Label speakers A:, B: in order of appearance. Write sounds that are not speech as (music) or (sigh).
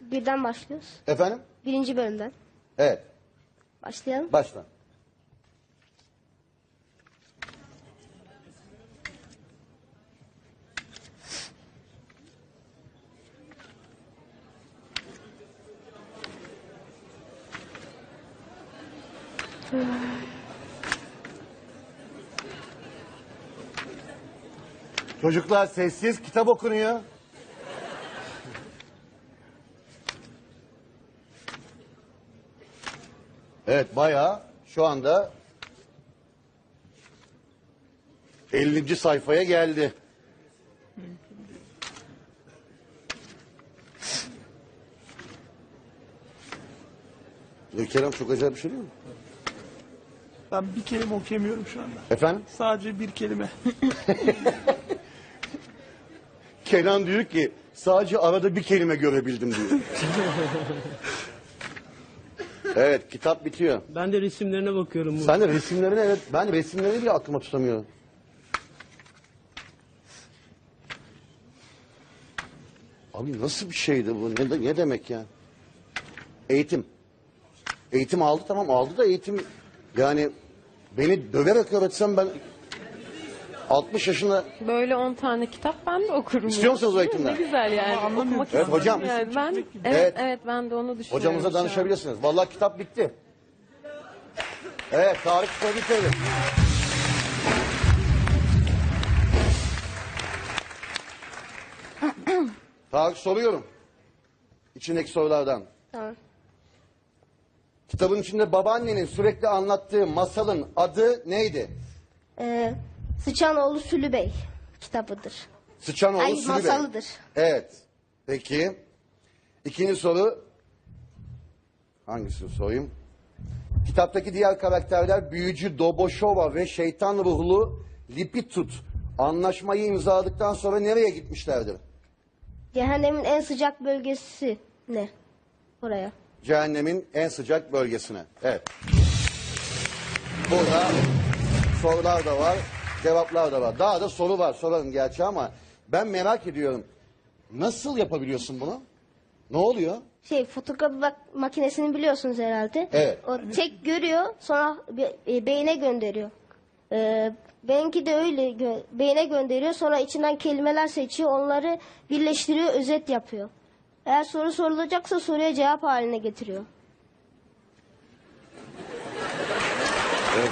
A: birden başlıyoruz.
B: Efendim?
A: Birinci bölümden.
B: Evet.
A: Başlayalım.
B: Başla. Çocuklar sessiz kitap okunuyor. Evet bayağı şu anda 50. sayfaya geldi. Ya Kerem çok acayip bir şey değil mi?
C: Ben bir kelime okuyamıyorum şu anda.
B: Efendim?
C: Sadece bir kelime. (laughs)
B: Kenan diyor ki sadece arada bir kelime görebildim diyor. (laughs) evet kitap bitiyor.
D: Ben de resimlerine bakıyorum. bu.
B: Sen de resimlerini evet ben resimlerini bile aklıma tutamıyorum. Abi nasıl bir şeydi bu? Ne, ne demek ya? Eğitim. Eğitim aldı tamam aldı da eğitim yani beni döverek öğretsem ben 60 yaşında
E: Böyle 10 tane kitap ben de okurum.
B: İstiyor musunuz o eğitimden?
E: Ne güzel yani. Okumak
B: Evet, hocam.
E: Yani ben, evet,
B: Evet.
E: evet, ben de onu düşünüyorum.
B: hocamıza danışabilirsiniz. Vallahi kitap bitti. Evet Tarık tebrik (clears throat) ederim. Tarık soruyorum. İçindeki sorulardan.
A: Tamam.
B: Kitabın içinde babaannenin sürekli anlattığı masalın adı neydi?
A: Ee, Sıçanoğlu Sülü Bey kitabıdır.
B: Sıçanoğlu
A: Ay
B: Sülü Bey.
A: masalıdır.
B: Evet. Peki. İkinci soru. Hangisini sorayım? Kitaptaki diğer karakterler büyücü Doboşova ve şeytan ruhlu Lipitut anlaşmayı imzaladıktan sonra nereye gitmişlerdir?
A: Cehennemin en sıcak bölgesi ne? Oraya.
B: Cehennemin en sıcak bölgesine. Evet. Burada sorular da var, cevaplar da var. Daha da soru var, sorarım gerçi ama ben merak ediyorum. Nasıl yapabiliyorsun bunu? Ne oluyor?
A: Şey fotokopi bak- makinesini biliyorsunuz herhalde.
B: Evet.
A: O tek görüyor sonra be- e, beyine gönderiyor. Ee, benimki de öyle gö- beyine gönderiyor sonra içinden kelimeler seçiyor onları birleştiriyor özet yapıyor. Eğer soru sorulacaksa soruya cevap haline getiriyor.
B: Evet.